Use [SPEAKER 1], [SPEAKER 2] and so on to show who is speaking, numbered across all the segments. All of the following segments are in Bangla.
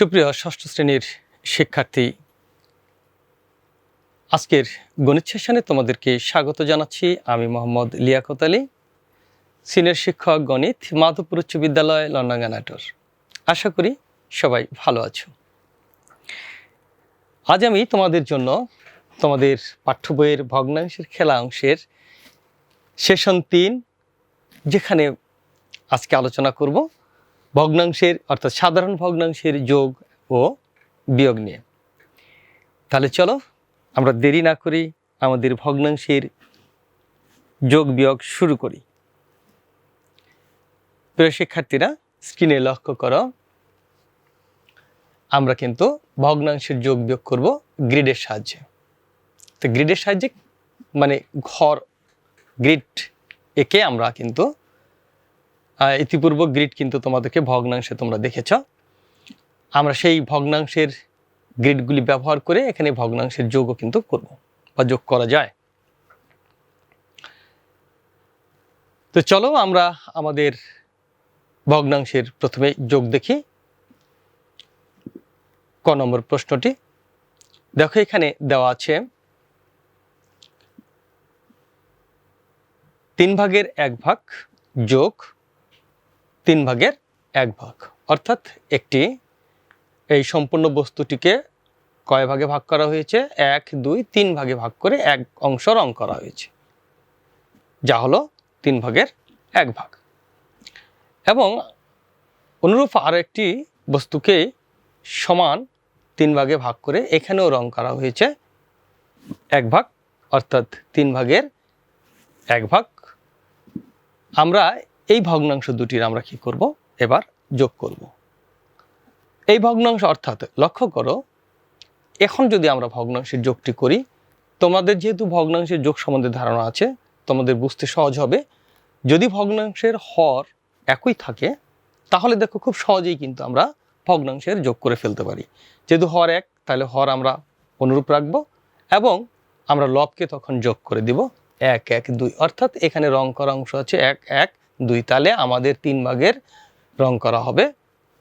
[SPEAKER 1] সুপ্রিয় ষষ্ঠ শ্রেণির শিক্ষার্থী, আজকের গণিত সেশনে তোমাদেরকে স্বাগত জানাচ্ছি। আমি মোহাম্মদ লিয়াকত আলী, সিনিয়র শিক্ষক গণিত, মাধবপুর উচ্চ বিদ্যালয় লন্ডাঙ্গা নাটোর আশা করি সবাই ভালো আছো। আজ আমি তোমাদের জন্য তোমাদের পাঠ্য বইয়ের ভগ্নাংশের খেলা অংশের সেশন তিন, যেখানে আজকে আলোচনা করব। ভগ্নাংশের, অর্থাৎ সাধারণ ভগ্নাংশের যোগ ও বিয়োগ নিয়ে। তাহলে চলো, আমরা দেরি না করি আমাদের ভগ্নাংশের যোগ বিয়োগ শুরু করি। প্রিয় শিক্ষার্থীরা স্ক্রিনে লক্ষ্য করো, আমরা কিন্তু ভগ্নাংশের যোগ বিয়োগ করব গ্রিডের সাহায্যে। তো গ্রিডের সাহায্যে মানে ঘর গ্রিড একে আমরা কিন্তু ইতিপূর্ব গ্রিড কিন্তু তোমাদেরকে ভগ্নাংশে তোমরা দেখেছ। আমরা সেই ভগ্নাংশের গ্রিডগুলি ব্যবহার করে এখানে ভগ্নাংশের যোগও কিন্তু করব বা যোগ করা যায়। তো চলো আমরা আমাদের ভগ্নাংশের প্রথমে যোগ দেখি। ক নম্বর প্রশ্নটি। দেখো এখানে দেওয়া আছে, তিন ভাগের এক ভাগ যোগ তিন ভাগের এক ভাগ। অর্থাৎ একটি, এই সম্পূর্ণ বস্তুটিকে কয় ভাগে ভাগ করা হয়েছে? এক, দুই, তিন ভাগে ভাগ করে এক অংশ রং করা হয়েছে। যা হলো তিন ভাগের এক ভাগ। এবং অনুরূপ আর একটি বস্তুকে সমান তিন ভাগে ভাগ করে এখানেও রং করা হয়েছে এক ভাগ, অর্থাৎ তিন ভাগের এক ভাগ। আমরা এই ভগ্নাংশ দুটির আমরা কি করব? এবার যোগ করব। এই ভগ্নাংশ অর্থাৎ লক্ষ্য করো, এখন যদি আমরা ভগ্নাংশের যোগটি করি, তোমাদের যেহেতু ভগ্নাংশের যোগ সম্বন্ধে ধারণা আছে, তোমাদের বুঝতে সহজ হবে। যদি ভগ্নাংশের হর একই থাকে, তাহলে দেখো খুব সহজেই কিন্তু আমরা ভগ্নাংশের যোগ করে ফেলতে পারি। যেহেতু হর এক, তাহলে হর আমরা অনুরূপ রাখব এবং আমরা লবকে তখন যোগ করে দিব এক এক, দুই। অর্থাৎ এখানে রং করা অংশ আছে এক এক দুই তালে আমাদের তিন ভাগের রং করা হবে।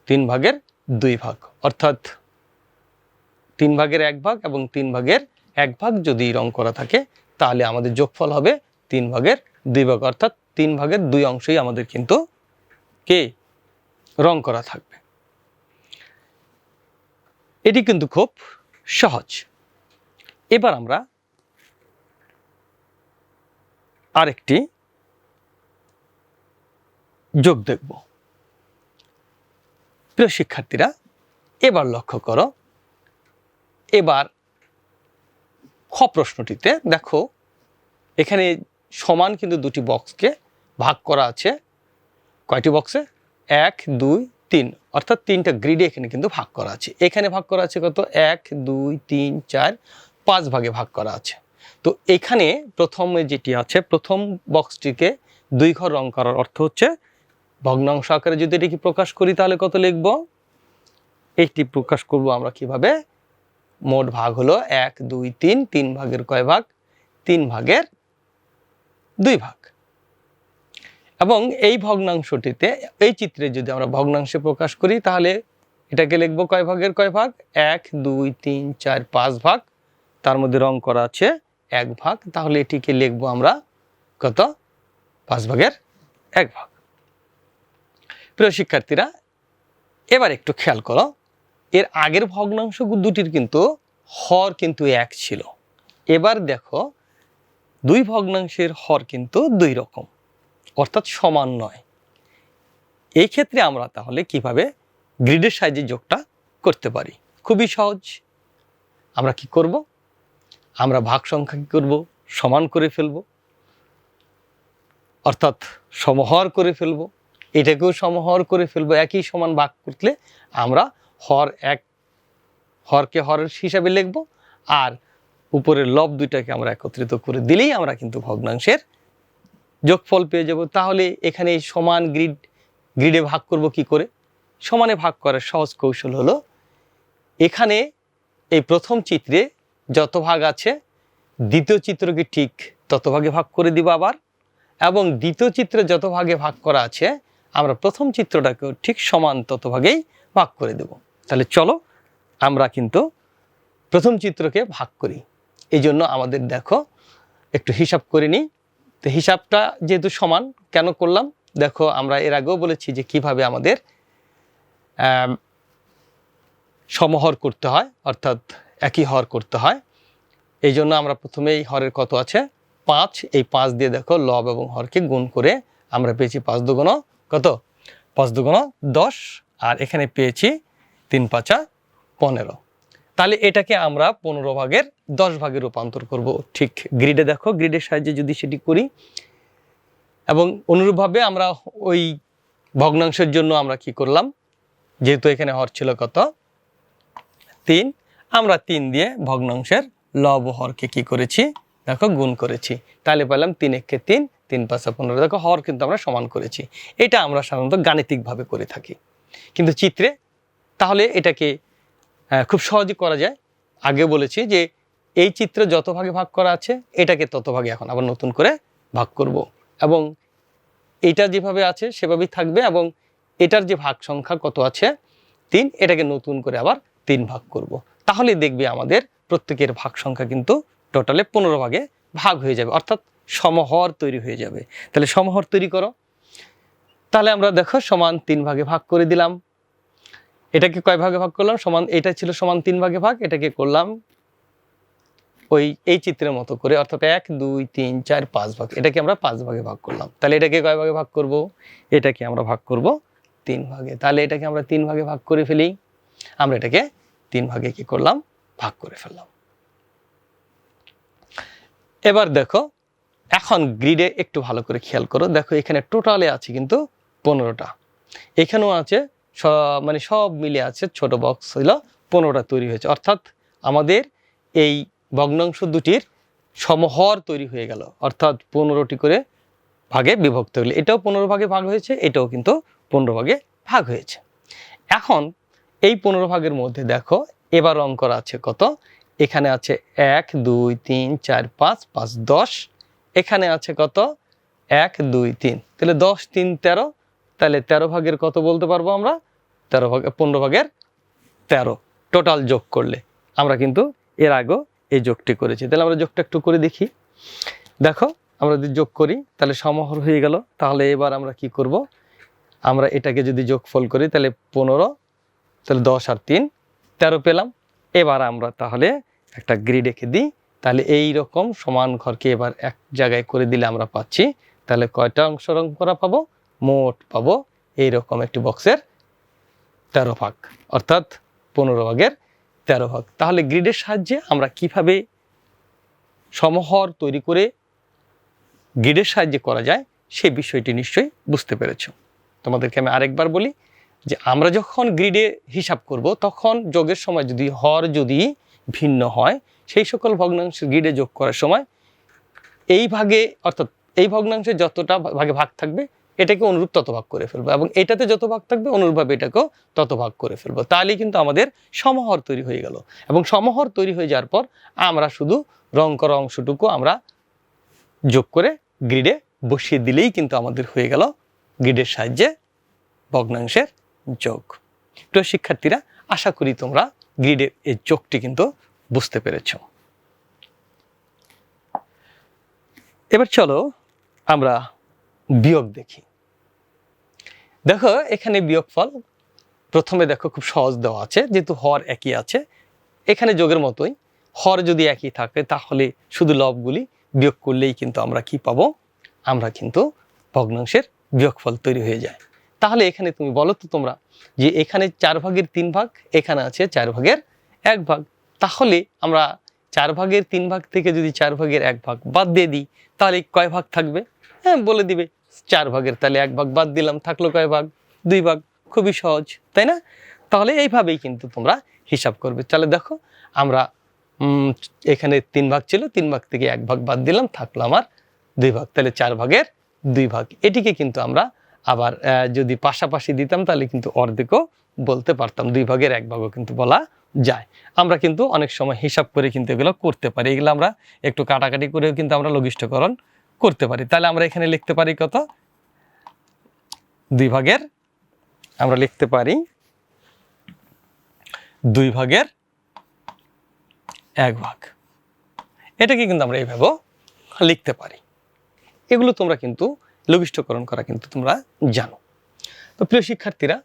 [SPEAKER 1] তিন ভাগের দুই ভাগ। অর্থাৎ তিন ভাগের এক ভাগ এবং তিন ভাগের এক ভাগ যদি রং করা থাকে, তাহলে আমাদের যোগফল হবে তিন ভাগের দুই ভাগ। অর্থাৎ তিন ভাগের দুই অংশই আমাদের কিন্তু কে? রং করা থাকবে। এটি কিন্তু খুব সহজ। এবার আমরা আরেকটি যোগ দেখব। প্রিয় শিক্ষার্থীরা, এবার লক্ষ্য করো। এবার খ প্রশ্নটিতে দেখো, এখানে সমান কিন্তু দুটি বক্সকে ভাগ করা আছে। কয়টি বক্সে? এক, দুই, তিন। অর্থাৎ তিনটা গ্রিডে এখানে কিন্তু ভাগ করা আছে। এখানে ভাগ করা আছে কত? এক, দুই, তিন, চার, পাঁচ ভাগে ভাগ করা আছে। তো এখানে প্রথমে যেটি আছে, প্রথম বক্সটিকে দুই ঘর রং করার অর্থ হচ্ছে ভগ্নাংশ আকারে যদি এটিকে প্রকাশ করি, তাহলে কত লিখব? এইটি প্রকাশ করব আমরা কীভাবে? মোট ভাগ হলো এক, দুই, তিন তিন ভাগের কয় ভাগ? তিন ভাগের দুই ভাগ। এবং এই ভগ্নাংশটিতে, এই চিত্রে যদি আমরা ভগ্নাংশে প্রকাশ করি, তাহলে এটাকে লিখব কয় ভাগের কয় ভাগ? এক, দুই, তিন, চার, পাঁচ ভাগ। তার মধ্যে রং করা আছে এক ভাগ। তাহলে এটিকে লিখব আমরা কত? পাঁচ ভাগের এক ভাগ। প্রিয় শিক্ষার্থীরা, এবার একটু খেয়াল করো, এর আগের ভগ্নাংশ দুটির কিন্তু হর কিন্তু এক ছিল। এবার দেখো, দুই ভগ্নাংশের হর কিন্তু দুই রকম, অর্থাৎ সমান নয়। এই ক্ষেত্রে আমরা তাহলে কীভাবে গ্রিডের সাহায্যে যোগটা করতে পারি? খুবই সহজ। আমরা কি করব? আমরা ভাগ সংখ্যা কি করব? সমান করে ফেলব। অর্থাৎ সমহর করে ফেলব। এটাকেও সমহর করে ফেলব, একই সমান ভাগ করলে আমরা হর এক, হরকে হরের হিসাবে লিখব আর উপরের লব দুইটাকে আমরা একত্রিত করে দিলেই আমরা কিন্তু ভগ্নাংশের যোগফল পেয়ে যাব। তাহলে এখানে সমান গ্রিড গ্রিডে ভাগ করব কি করে? সমানে ভাগ করার সহজ কৌশল হলো এখানে এই প্রথম চিত্রে যত ভাগ আছে, দ্বিতীয় চিত্রকে ঠিক তত ভাগে ভাগ করে দিব আবার, এবং দ্বিতীয় চিত্রে যত ভাগে ভাগ করা আছে আমরা প্রথম চিত্রটাকেও ঠিক সমান তত ভাগেই ভাগ করে দেব। তাহলে চলো আমরা কিন্তু প্রথম চিত্রকে ভাগ করি। এই জন্য আমাদের দেখো, একটু হিসাব করে নিই। তো হিসাবটা যেহেতু সমান, কেন করলাম? দেখো, আমরা এর আগেও বলেছি যে কীভাবে আমাদের সমহর করতে হয়, অর্থাৎ একই হর করতে হয়। এই জন্য আমরা প্রথমেই হরের কত আছে? পাঁচ। এই পাঁচ দিয়ে দেখো, লব এবং হরকে গুণ করে আমরা পেয়েছি পাঁচ দুগুণ কত? পাঁচ দুগুণ দশ, আর এখানে পেয়েছি তিন পাঁচা পনেরো। তাহলে এটাকে আমরা পনেরো ভাগের দশ ভাগে রূপান্তর করব। ঠিক গ্রিডে দেখো গ্রিডের সাহায্যে যদি সেটি করি, এবং অনুরূপভাবে আমরা ওই ভগ্নাংশের জন্য আমরা কি করলাম? যেহেতু এখানে হর ছিল কত? তিন। আমরা তিন দিয়ে ভগ্নাংশের লব হরকে কি করেছি? দেখো গুণ করেছি। তাহলে পেলাম তিন একে তিন তিন পাঁচা পনেরো। দেখো হর কিন্তু আমরা সমান করেছি। এটা আমরা সাধারণত গাণিতিকভাবে করে থাকি। কিন্তু চিত্রে তাহলে এটাকে আহ, খুব সহজে করা যায়। আগে বলেছি যে এই চিত্র যত ভাগে ভাগ করা আছে এটাকে তত ভাগে এখন আবার নতুন করে ভাগ করব। এবং এটা যেভাবে আছে সেভাবেই থাকবে এবং এটার যে ভাগ সংখ্যা কত আছে তিন এটাকে নতুন করে আবার তিন ভাগ করব। তাহলে দেখবে আমাদের প্রত্যেকের ভাগ সংখ্যা কিন্তু টোটালে পনেরো ভাগে ভাগ হয়ে যাবে, অর্থাৎ সমহর তৈরি হয়ে যাবে। তাহলে সমহর তৈরি করো। তাহলে আমরা দেখো সমান তিন ভাগে ভাগ করে দিলাম। এটাকে কয় ভাগে ভাগ করলাম? সমান, এটা ছিল সমান তিন ভাগে ভাগ, এটাকে করলাম ওই, এই চিত্রের মতো করে, অর্থাৎ এক, দুই, তিন, চার, পাঁচ ভাগ। এটাকে আমরা পাঁচ ভাগে ভাগ করলাম। তাহলে এটাকে কয় ভাগে ভাগ করব? এটাকে আমরা ভাগ করব তিন ভাগে। তাহলে এটাকে আমরা তিন ভাগে ভাগ করে ফেলি। আমরা এটাকে তিন ভাগে কি করলাম? ভাগ করে ফেললাম। এবার দেখো, এখন গ্রিডে একটু ভালো করে খেয়াল করো। দেখো, এখানে টোটালে আছে কিন্তু পনেরোটা। এখানেও আছে মানে সব মিলে আছে ছোট বক্স হইল পনেরোটা তৈরি হয়েছে। অর্থাৎ আমাদের এই ভগ্নাংশ দুটির সমহর তৈরি হয়ে গেল। অর্থাৎ পনেরোটি করে ভাগে বিভক্ত হলো, এটাও পনেরো ভাগে ভাগ হয়েছে, এটাও কিন্তু পনেরো ভাগে ভাগ হয়েছে। এখন এই পনেরো ভাগের মধ্যে দেখো, এবার করা আছে কত? এখানে আছে এক, দুই, তিন, চার, পাঁচ পাঁচ, দশ। এখানে আছে কত? এক, দুই, তিন। তাহলে দশ, তিন, তেরো। তাহলে তেরো ভাগের কত বলতে পারব আমরা? তেরো ভাগে, পনেরো ভাগের তেরো। টোটাল যোগ করলে আমরা কিন্তু এর আগেও এই যোগটি করেছি। তাহলে আমরা যোগটা একটু করে দেখি। দেখো, আমরা যদি যোগ করি, তাহলে সমাহর হয়ে গেল। তাহলে এবার আমরা কি করব? আমরা এটাকে যদি যোগফল করি, তাহলে পনেরো, তাহলে দশ আর তিন, তেরো পেলাম। এবার আমরা তাহলে একটা গ্রিড এঁকে দিই, তাহলে এই রকম সমান ঘরকে এবার এক জায়গায় করে দিলে আমরা পাচ্ছি। তাহলে কয়টা অংশ রং করা পাবো? মোট পাবো এইরকম একটি বক্সের তেরো ভাগ, অর্থাৎ পনেরো ভাগের তেরো ভাগ। তাহলে গ্রিডের সাহায্যে আমরা কীভাবে সমহর তৈরি করে গ্রিডের সাহায্যে করা যায় সেই বিষয়টি নিশ্চয়ই বুঝতে পেরেছ। তোমাদেরকে আমি আরেকবার বলি যে আমরা যখন গ্রিডে হিসাব করব, তখন যোগের সময় যদি হর যদি ভিন্ন হয়। সেই সকল ভগ্নাংশের গ্রিডে যোগ করার সময় এই ভাগে, অর্থাৎ এই ভগ্নাংশে যতটা ভাগে ভাগ থাকবে, এটাকে অনুরূপ তত ভাগ করে ফেলব এবং এটাতে যত ভাগ থাকবে, অনুরূপভাবে এটাকেও তত ভাগ করে ফেলব। তাহলেই কিন্তু আমাদের সমহর তৈরি হয়ে গেল এবং সমহর তৈরি হয়ে যাওয়ার পর আমরা শুধু রং করা অংশটুকু আমরা যোগ করে গ্রিডে বসিয়ে দিলেই কিন্তু আমাদের হয়ে গেল গ্রিডের সাহায্যে ভগ্নাংশের যোগ। প্রিয় শিক্ষার্থীরা, আশা করি তোমরা গ্রিডের এই যোগটি কিন্তু বুঝতে পেরেছ। এবার চলো আমরা বিয়োগ দেখি। দেখো, এখানে বিয়োগফল প্রথমে দেখো খুব সহজ দেওয়া আছে, যেহেতু হর একই আছে। এখানে যোগের মতোই, হর যদি একই থাকে তাহলে শুধু লবগুলি বিয়োগ করলেই কিন্তু আমরা কি পাবো? আমরা কিন্তু ভগ্নাংশের বিয়োগফল তৈরি হয়ে যায়। তাহলে এখানে তুমি বলো তো তোমরা যে এখানে চার ভাগের তিন ভাগ, এখানে আছে চার ভাগের এক ভাগ। তাহলে আমরা চার ভাগের তিন ভাগ থেকে যদি চার ভাগের এক ভাগ বাদ দিয়ে দিই, তাহলে কয় ভাগ থাকবে? হ্যাঁ বলে দিবে, চার ভাগের তাহলে এক ভাগ বাদ দিলাম, থাকল কয় ভাগ? দুই ভাগ। খুবই সহজ, তাই না? তাহলে এইভাবেই কিন্তু তোমরা হিসাব করবে। তাহলে দেখো, আমরা এখানে তিন ভাগ ছিল, তিন ভাগ থেকে এক ভাগ বাদ দিলাম, থাকল আমার দুই ভাগ। তাহলে চার ভাগের দুই ভাগ। এটিকে কিন্তু আমরা আবার যদি পাশাপাশি দিতাম, তাহলে কিন্তু অর্ধেকও বলতে পারতাম, দুই ভাগের এক ভাগও কিন্তু বলা যায়। আমরা কিন্তু অনেক সময় হিসাব করে কিন্তু এগুলো করতে পারি। এগুলো আমরা একটু কাটাকাটি করেও কিন্তু আমরা লঘিষ্ঠকরণ করতে পারি। তাহলে আমরা এখানে লিখতে পারি কত? দুই ভাগের, আমরা লিখতে পারি দুই ভাগের এক ভাগ। এটাকে কিন্তু আমরা এইভাবেও লিখতে পারি। এগুলো তোমরা কিন্তু লঘিষ্ঠকরণ করা কিন্তু তোমরা জানো। তো প্রিয় শিক্ষার্থীরা,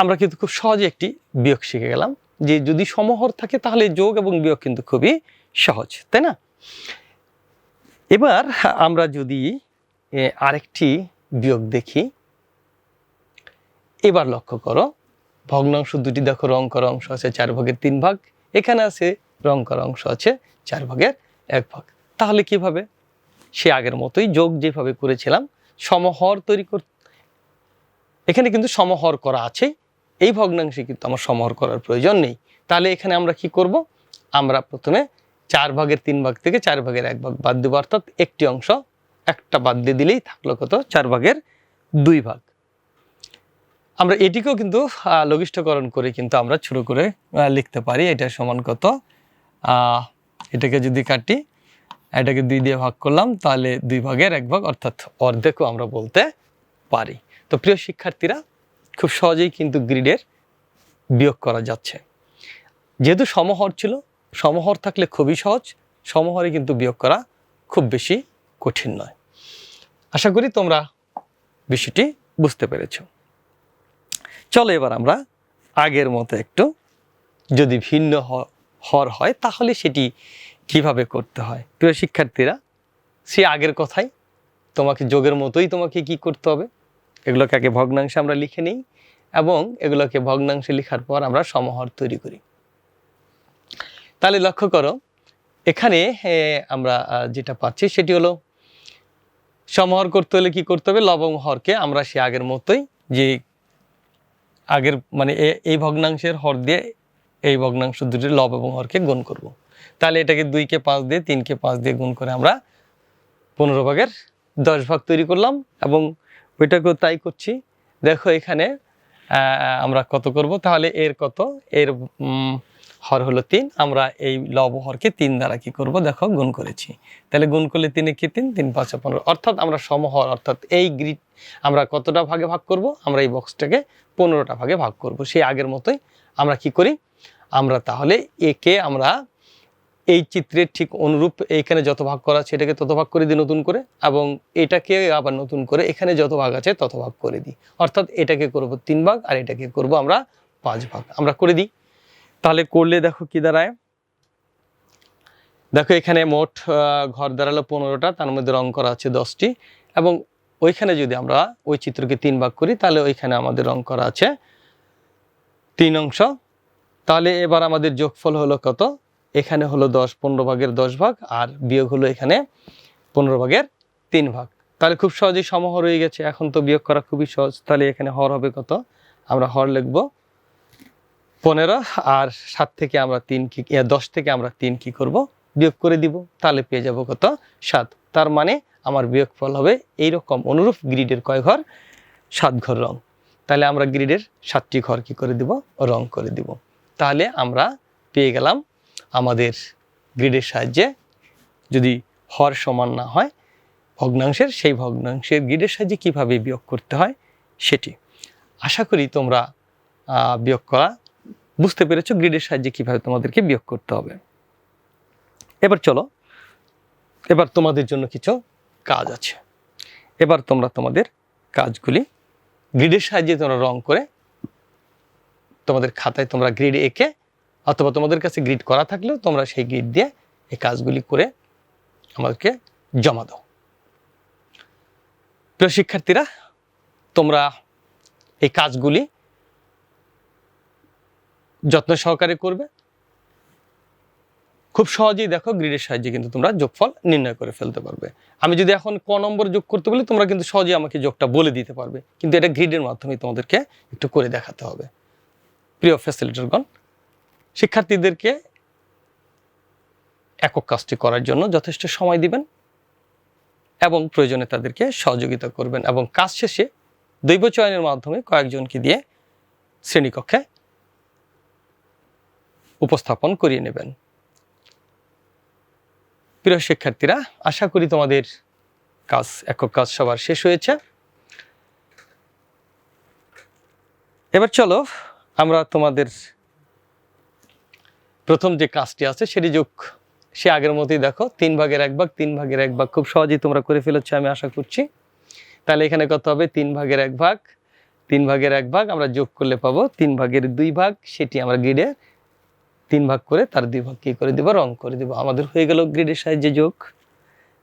[SPEAKER 1] আমরা কিন্তু খুব সহজে একটি বিয়োগ শিখে গেলাম, যে যদি সমহর থাকে তাহলে যোগ এবং বিয়োগ কিন্তু খুবই সহজ, তাই না? এবার আমরা যদি আরেকটি বিয়োগ দেখি। এবার লক্ষ্য করো, ভগ্নাংশ দুটি দেখো, রং করা অংশ আছে চার ভাগের তিন ভাগ, এখানে আছে রং করা অংশ আছে চার ভাগের এক ভাগ। তাহলে কীভাবে? সে আগের মতোই যোগ যেভাবে করেছিলাম সমহর তৈরি কর এখানে কিন্তু সমহর করা আছে। এই ভগ্নাংশে কিন্তু আমার সমহর করার প্রয়োজন নেই। তাহলে এখানে আমরা কি করব? আমরা প্রথমে চার ভাগের তিন ভাগ থেকে চার ভাগের এক ভাগ বাদ দেবো, অর্থাৎ একটি অংশ। একটা বাদ দিয়ে দিলেই থাকল কত? চার ভাগের দুই ভাগ। আমরা এটিকেও কিন্তু লঘিষ্ঠকরণ করে কিন্তু আমরা ছোট করে লিখতে পারি। এটা সমান কত? এটাকে যদি কাটি এটাকে দুই দিয়ে ভাগ করলাম, তাহলে দুই ভাগের এক ভাগ, অর্থাৎ অর্ধেকও আমরা বলতে পারি। তো প্রিয় শিক্ষার্থীরা, খুব সহজেই কিন্তু গ্রিডের বিয়োগ করা যাচ্ছে। যেহেতু সমহর ছিল, সমহর থাকলে খুবই সহজ সমহরে কিন্তু বিয়োগ করা খুব বেশি কঠিন নয়। আশা করি তোমরা বিষয়টি বুঝতে পেরেছ। চলো এবার আমরা আগের মতো একটু যদি ভিন্ন হর হয়, তাহলে সেটি কীভাবে করতে হয়? প্রিয় শিক্ষার্থীরা, সে আগের কথাই। তোমাকে যোগের মতোই তোমাকে কি করতে হবে? এগুলোকে আগে ভগ্নাংশে আমরা লিখে নিই এবং এগুলোকে ভগ্নাংশে লেখার পর আমরা সমহর তৈরি করি। তাহলে লক্ষ্য করো, এখানে আমরা যেটা পাচ্ছি সেটি হলো, সমহর করতে হলে কি করতে হবে? লবং হরকে আমরা সে আগের মতোই যে আগের মানে এই ভগ্নাংশের হর দিয়ে এই ভগ্নাংশ দুটির লব এবং হরকে গুণ করব। তাহলে এটাকে দুইকে পাঁচ দিয়ে তিনকে পাঁচ দিয়ে গুণ করে আমরা পনেরো ভাগের দশ ভাগ তৈরি করলাম এবং ওইটাকেও তাই করছি। দেখো এখানে আমরা কত করব? তাহলে এর কত? এর হর হলো তিন। আমরা এই লব হরকে তিন দ্বারা কি করব? দেখো, গুণ করেছি। তাহলে গুণ করলে তিনে কি তিন? তিন পাঁচ পনেরো। অর্থাৎ আমরা সমহর, অর্থাৎ এই গ্রিড আমরা কতটা ভাগে ভাগ করব? আমরা এই বক্সটাকে পনেরোটা ভাগে ভাগ করব। সেই আগের মতোই আমরা কি করি? আমরা তাহলে একে আমরা এই চিত্রের ঠিক অনুরূপ এইখানে যত ভাগ করা আছে এটাকে তত ভাগ করে দিই নতুন করে এবং এটাকে আবার নতুন করে এখানে যত ভাগ আছে তত ভাগ করে দিই। অর্থাৎ এটাকে করব তিন ভাগ আর এটাকে করব আমরা পাঁচ ভাগ। আমরা করে দিই। তাহলে করলে দেখো কি দাঁড়ায়? দেখো এখানে মোট ঘর দাঁড়াল পনেরোটা, তার মধ্যে রং করা আছে দশটি এবং ওইখানে যদি আমরা ওই চিত্রকে তিন ভাগ করি, তাহলে ওইখানে আমাদের রং করা আছে তিন অংশ। তাহলে এবার আমাদের যোগফল হলো কত? এখানে হলো দশ, পনেরো ভাগের দশ ভাগ আর বিয়োগ হলো এখানে পনেরো ভাগের তিন ভাগ। তাহলে খুব সহজেই সমহর হয়ে গেছে। এখন তো বিয়োগ করা খুবই সহজ। তাহলে এখানে হর হবে কত? আমরা হর লিখব পনেরো আর সাত থেকে আমরা তিন কি দশ থেকে আমরা তিন কি করব? বিয়োগ করে দিব। তাহলে পেয়ে যাব কত? সাত। তার মানে আমার বিয়োগফল হবে এইরকম অনুরূপ গ্রিডের কয় ঘর? সাত ঘর রং। তাহলে আমরা গ্রিডের সাতটি ঘর কি করে দিব? রং করে দিব। তাহলে আমরা পেয়ে গেলাম আমাদের গ্রিডের সাহায্যে যদি হর সমান না হয়, ভগ্নাংশের সেই ভগ্নাংশের গ্রিডের সাহায্যে কীভাবে বিয়োগ করতে হয় সেটি। আশা করি তোমরা বিয়োগ করা বুঝতে পেরেছ গ্রিডের সাহায্যে কীভাবে তোমাদেরকে বিয়োগ করতে হবে। এবার চলো, এবার তোমাদের জন্য কিছু কাজ আছে। এবার তোমরা তোমাদের কাজগুলি গ্রিডের সাহায্যে তোমরা রং করে তোমাদের খাতায় তোমরা গ্রিড এঁকে অথবা তোমাদের কাছে গ্রিড করা থাকলেও তোমরা সেই গ্রিড দিয়ে এই কাজগুলি করে আমাদেরকে জমা দাও। প্রিয় শিক্ষার্থীরা, তোমরা এই কাজগুলি যত্ন সহকারে করবে। খুব সহজেই দেখো গ্রিডের সাহায্যে কিন্তু তোমরা যোগফল নির্ণয় করে ফেলতে পারবে। আমি যদি এখন ক নম্বর যোগ করতে বলি, তোমরা কিন্তু সহজেই আমাকে যোগটা বলে দিতে পারবে। কিন্তু এটা গ্রিডের মাধ্যমে তোমাদেরকে একটু করে দেখাতে হবে। প্রিয় ফ্যাসিলিটারগণ শিক্ষার্থীদেরকে একক কাজটি করার জন্য যথেষ্ট সময় দিবেন এবং প্রয়োজনে তাদেরকে সহযোগিতা করবেন এবং কাজ শেষে দৈব চয়নের মাধ্যমে কয়েকজনকে দিয়ে শ্রেণীকক্ষে উপস্থাপন করিয়ে নেবেন। প্রিয় শিক্ষার্থীরা, আশা করি তোমাদের কাজ, একক কাজ সবার শেষ হয়েছে। এবার চলো আমরা তোমাদের প্রথম যে কাজটি আছে সেটি যোগ, সে আগের মতোই দেখো, তিন ভাগের এক ভাগ, তিন ভাগের এক ভাগ। খুব সহজেই তোমরা করে ফেলেছো, আমি আশা করছি। তাহলে এখানে কত হবে? তিন ভাগের এক ভাগ, তিন ভাগের এক ভাগ আমরা যোগ করলে পাবো। তিন ভাগের দুই ভাগ, সেটি আমরা গ্রিডে তিন ভাগ করে তার দুই ভাগ কি করে দেবো? রং করে দেবো। আমাদের হয়ে গেল গ্রিডের সাহায্যে যোগ।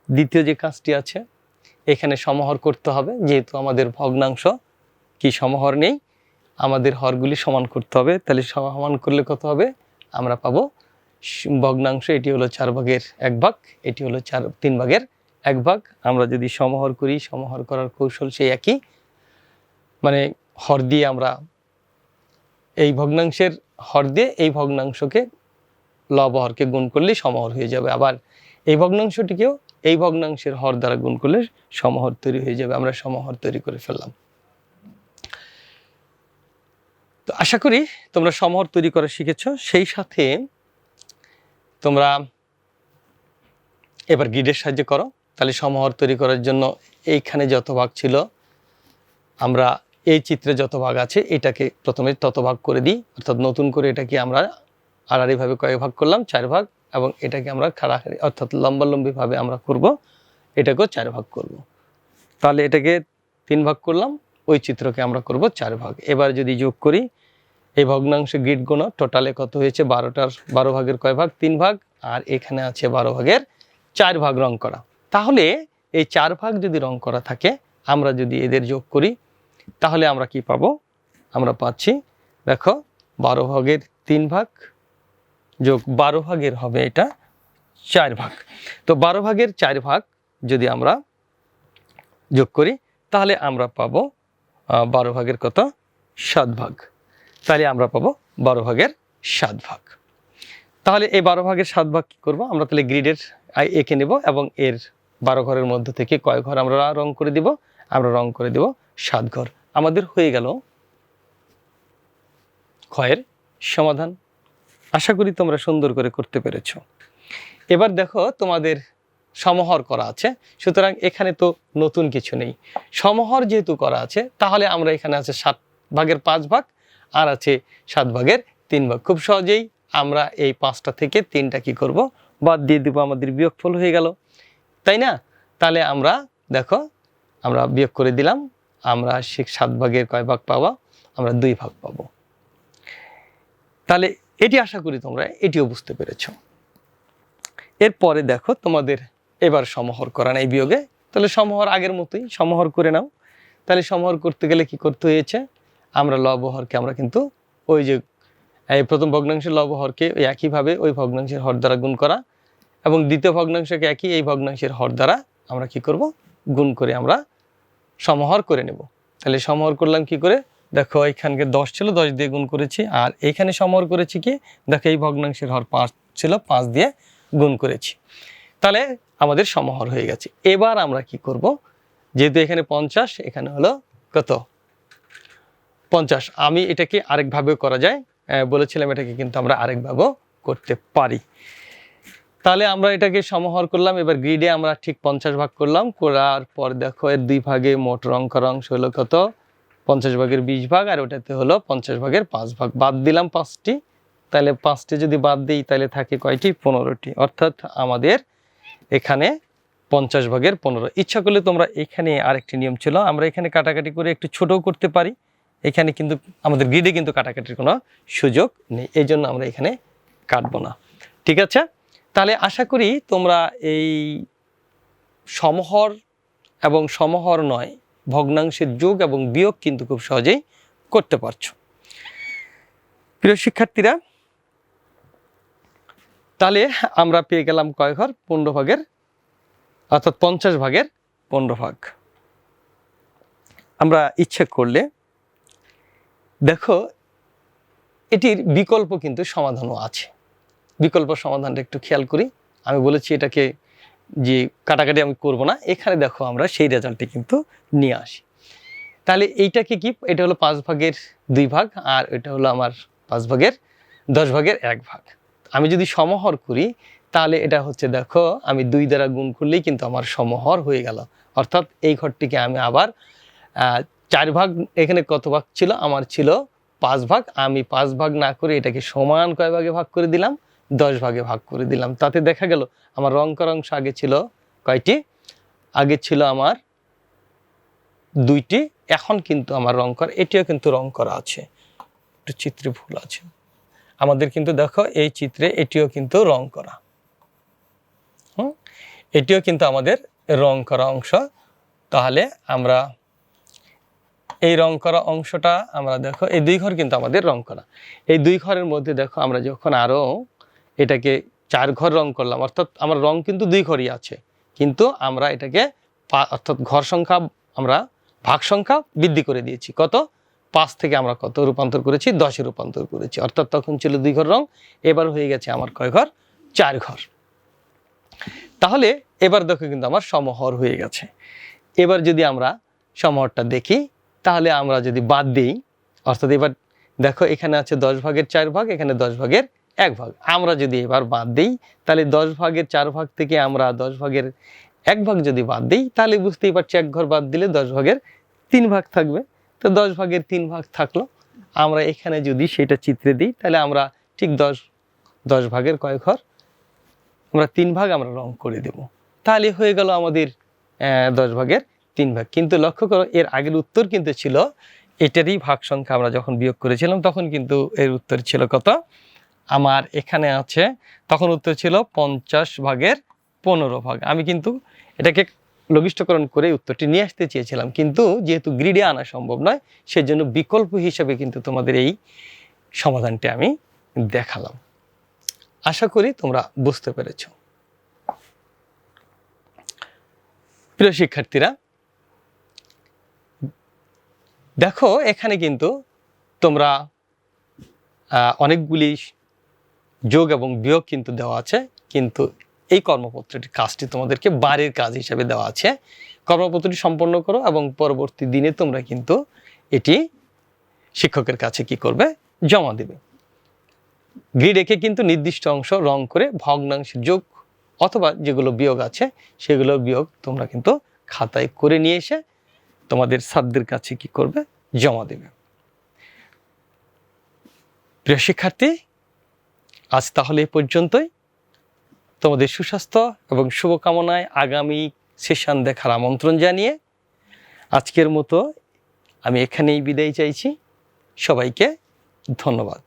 [SPEAKER 1] দ্বিতীয় যে কাজটি আছে, এখানে সমাহর করতে হবে, যেহেতু আমাদের ভগ্নাংশ, কি সমাহর নেই? আমাদের হরগুলি সমান করতে হবে। তাহলে সমান করলে কত হবে? আমরা পাবো। ভগ্নাংশ, এটি হলো চার ভাগের এক ভাগ, এটি হলো চার, তিন ভাগের এক ভাগ। আমরা যদি সমহর করি, সমাহর করার কৌশল সেই একই। মানে হর দিয়ে আমরা এই ভগ্নাংশের হর দিয়ে এই ভগ্নাংশকে লবহরকে গুণ করলেই সমহর হয়ে যাবে। আবার এই ভগ্নাংশটিকেও এই ভগ্নাংশের হর দ্বারা গুণ করলে সমহর তৈরি হয়ে যাবে। আমরা সমহর তৈরি করে ফেললাম। তো আশা করি তোমরা সমহর তৈরি করা শিখেছ। সেই সাথে তোমরা এবার গ্রিডের সাহায্যে করো। তাহলে সমহর তৈরি করার জন্য এইখানে যত ভাগ ছিল, আমরা এই চিত্রে যত ভাগ আছে, এটাকে প্রথমে তত ভাগ করে দিই। অর্থাৎ নতুন করে এটাকে আমরা আড়াআড়িভাবে কয়েক ভাগ করলাম, চার ভাগ, এবং এটাকে আমরা খাড়াখাড়ি, অর্থাৎ লম্বালম্বিভাবে আমরা করব, এটাকেও চার ভাগ করব। তাহলে এটাকে তিন ভাগ করলাম ওই চিত্রকে আমরা করব চার ভাগ। এবার যদি যোগ করি, এই ভগ্নাংশ গ্রিড গুণ টোটালে কত হয়েছে? বারোটার, বারো ভাগের কয় ভাগ? তিন ভাগ। আর এখানে আছে বারো ভাগের চার ভাগ রং করা। তাহলে এই চার ভাগ যদি রং করা থাকে, আমরা যদি এদের যোগ করি, তাহলে আমরা কি পাবো? আমরা পাচ্ছি, দেখো, বারো ভাগের তিন ভাগ যোগ বারো ভাগের হবে এটা চার ভাগ। তো বারো ভাগের চার ভাগ যদি আমরা যোগ করি, তাহলে আমরা পাবো বারো ভাগের কত? সাত ভাগ। তাহলে আমরা পাবো বারো ভাগের সাত ভাগ। তাহলে এই বারো ভাগের সাত ভাগ কি করব? আমরা তাহলে গ্রিডের এঁকে নেব এবং এর বারো ঘরের মধ্যে থেকে কয় ঘর আমরা রং করে দিব? আমরা রং করে দেব সাত ঘর। আমাদের হয়ে গেল ক্ষয়ের সমাধান। আশা করি তোমরা সুন্দর করে করতে পেরেছ। এবার দেখো তোমাদের সমাহর করা আছে। সুতরাং এখানে তো নতুন কিছু নেই। সমহর যেহেতু করা আছে, তাহলে আমরা এখানে আছে সাত ভাগের পাঁচ ভাগ, আর আছে সাত ভাগের তিন ভাগ। খুব সহজেই আমরা এই পাঁচটা থেকে তিনটা কি করব? বাদ দিয়ে দিব, আমাদের বিয়োগফল হয়ে গেল। তাই না? তাহলে আমরা, দেখো, আমরা বিয়োগ করে দিলাম। আমরা সে সাত ভাগের কয় ভাগ পাওয়া? আমরা দুই ভাগ পাবো। তাহলে এটি আশা করি তোমরা, এটিও বুঝতে পেরেছ। এরপরে দেখো তোমাদের এবার সমহর করা নাই বিয়োগে। তাহলে সমাহর আগের মতোই, সমাহর করে নাও। তাহলে সমাহর করতে গেলে কি করতে হয়েছে? আমরা লবহরকে আমরা কিন্তু ওই যে, এই প্রথম ভগ্নাংশের লবহরকে ওই একইভাবে ওই ভগ্নাংশের হর দ্বারা গুণ করা এবং দ্বিতীয় ভগ্নাংশকে একই এই ভগ্নাংশের হর দ্বারা আমরা কি করব? গুণ করে আমরা সমাহর করে নেব। তাহলে সমাহর করলাম কি করে? দেখো এইখানকে দশ ছিল, দশ দিয়ে গুণ করেছি। আর এইখানে সমহর করেছি কি? দেখো এই ভগ্নাংশের হর পাঁচ ছিল, পাঁচ দিয়ে গুণ করেছি। তাহলে আমাদের সমাহর হয়ে গেছে। এবার আমরা কি করব? যেহেতু এখানে পঞ্চাশ, এখানে হলো কত? পঞ্চাশ। আমি এটাকে আরেকভাবেও করা যায়। বলেছিলাম এটাকে কিন্তু আমরা আরেকভাবেও করতে পারি। তাহলে আমরা এটাকে সমাহর করলাম। এবার গ্রিডে আমরা ঠিক পঞ্চাশ ভাগ করলাম। করার পর দেখো, এর দুই ভাগে মোট রং করা অংশ হলো কত? পঞ্চাশ ভাগের বিশ ভাগ আর ওটাতে হলো পঞ্চাশ ভাগের পাঁচ ভাগ। বাদ দিলাম পাঁচটি। তাহলে পাঁচটি যদি বাদ দিই, তাহলে থাকে কয়টি? পনেরোটি। অর্থাৎ আমাদের এখানে পঞ্চাশ ভাগের পনেরো। ইচ্ছা করলে তোমরা এখানে আরেকটি নিয়ম ছিল, আমরা এখানে কাটাকাটি করে একটু ছোটও করতে পারি। এখানে কিন্তু আমাদের গ্রিডে কিন্তু কাটাকাটির কোনো সুযোগ নেই, এই জন্য আমরা এখানে কাটবো না। ঠিক আছে? তাহলে আশা করি তোমরা এই সমহর এবং সমহর নয়, ভগ্নাংশের যোগ এবং বিয়োগ কিন্তু খুব সহজেই করতে পারছ। প্রিয় শিক্ষার্থীরা তাহলে আমরা পেয়ে গেলাম কয় ঘর? পনেরো ভাগের, অর্থাৎ পঞ্চাশ ভাগের পনেরো ভাগ। আমরা ইচ্ছে করলে, দেখো, এটির বিকল্প কিন্তু সমাধানও আছে। বিকল্প সমাধানটা একটু খেয়াল করি। আমি বলেছি এটাকে যে কাটাকাটি আমি করব না, এখানে দেখো আমরা সেই রেজাল্টটি কিন্তু নিয়ে আসি। তাহলে এইটাকে কি? এটা হলো পাঁচ ভাগের দুই ভাগ, আর এটা হলো আমার পাঁচ ভাগের দশ ভাগের এক ভাগ। আমি যদি সমহর করি, তাহলে এটা হচ্ছে, দেখো, আমি দুই দ্বারা গুণ করলেই কিন্তু আমার সমহর হয়ে গেল। অর্থাৎ এই ঘরটিকে আমি আবার চার ভাগ, এখানে কত ভাগ ছিল? আমার ছিল পাঁচ ভাগ। আমি পাঁচ ভাগ না করে এটাকে সমান কয় ভাগে ভাগ করে দিলাম? দশ ভাগে ভাগ করে দিলাম। তাতে দেখা গেল, আমার রং অংশ আগে ছিল কয়টি? আগে ছিল আমার দুইটি। এখন কিন্তু আমার রং করা, এটিও কিন্তু রং করা আছে। একটু চিত্রে ভুল আছে। আমাদের কিন্তু দেখো এই চিত্রে এটিও কিন্তু রং করা। হুম? এটিও কিন্তু আমাদের রং করা অংশ। তাহলে আমরা এই রং করা অংশটা আমরা দেখো, এই দুই ঘর কিন্তু আমাদের রং করা। এই দুই ঘরের মধ্যে দেখো আমরা যখন আরও এটাকে চার ঘর রং করলাম, অর্থাৎ আমার রং কিন্তু দুই ঘরই আছে, কিন্তু আমরা এটাকে অর্থাৎ ঘর সংখ্যা আমরা ভাগ সংখ্যা বৃদ্ধি করে দিয়েছি। কত? পাঁচ থেকে আমরা কত রূপান্তর করেছি? দশে রূপান্তর করেছি। অর্থাৎ তখন ছিল দুই ঘর রং, এবার হয়ে গেছে আমার কয় ঘর? চার ঘর। তাহলে এবার দেখো কিন্তু আমার সমহর হয়ে গেছে। এবার যদি আমরা সমহরটা দেখি, তাহলে আমরা যদি বাদ দিই, অর্থাৎ এবার দেখো এখানে আছে দশ ভাগের চার ভাগ, এখানে দশ ভাগের এক ভাগ। আমরা যদি এবার বাদ দিই, তাহলে দশ ভাগের চার ভাগ থেকে আমরা দশ ভাগের এক ভাগ যদি বাদ দিই, তাহলে বুঝতেই পারছি এক ঘর বাদ দিলে দশ ভাগের তিন ভাগ থাকবে। তো দশ ভাগের তিন ভাগ থাকল। আমরা এখানে যদি সেটা চিত্রে দিই, তাহলে আমরা ঠিক দশ দশ ভাগের কয় ঘর? আমরা তিন ভাগ আমরা রং করে দেব। তাহলে হয়ে গেল আমাদের দশ ভাগের তিন ভাগ। কিন্তু লক্ষ্য করো, এর আগের উত্তর কিন্তু ছিল, এটারই ভাগ সংখ্যা আমরা যখন বিয়োগ করেছিলাম, তখন কিন্তু এর উত্তর ছিল কত? আমার এখানে আছে, তখন উত্তর ছিল পঞ্চাশ ভাগের পনেরো ভাগ। আমি কিন্তু এটাকে লঘিষ্ঠকরণ করে উত্তরটি নিয়ে আসতে চেয়েছিলাম। কিন্তু যেহেতু গ্রিডে আনা সম্ভব নয়, সেজন্য বিকল্প হিসাবে কিন্তু তোমাদের এই সমাধানটি আমি দেখালাম। আশা করি তোমরা বুঝতে পেরেছ। প্রিয় শিক্ষার্থীরা, দেখো এখানে কিন্তু তোমরা অনেকগুলি যোগ এবং বিয়োগ কিন্তু দেওয়া আছে, কিন্তু এই কর্মপত্রটির কাজটি তোমাদেরকে বাড়ির কাজ হিসেবে দেওয়া আছে। কর্মপত্রটি সম্পন্ন করো এবং পরবর্তী দিনে তোমরা কিন্তু এটি শিক্ষকের কাছে কি করবে? জমা দেবে। গ্রিড একে কিন্তু নির্দিষ্ট অংশ রং করে ভগ্নাংশের যোগ অথবা যেগুলো বিয়োগ আছে, সেগুলো বিয়োগ তোমরা কিন্তু খাতায় করে নিয়ে এসে তোমাদের সাধ্যের কাছে কি করবে? জমা দেবে। প্রিয় শিক্ষার্থী, আজ তাহলে এ পর্যন্তই। তোমাদের সুস্বাস্থ্য এবং শুভকামনায় আগামী সেশন দেখার আমন্ত্রণ জানিয়ে আজকের মতো আমি এখানেই বিদায় চাইছি। সবাইকে ধন্যবাদ।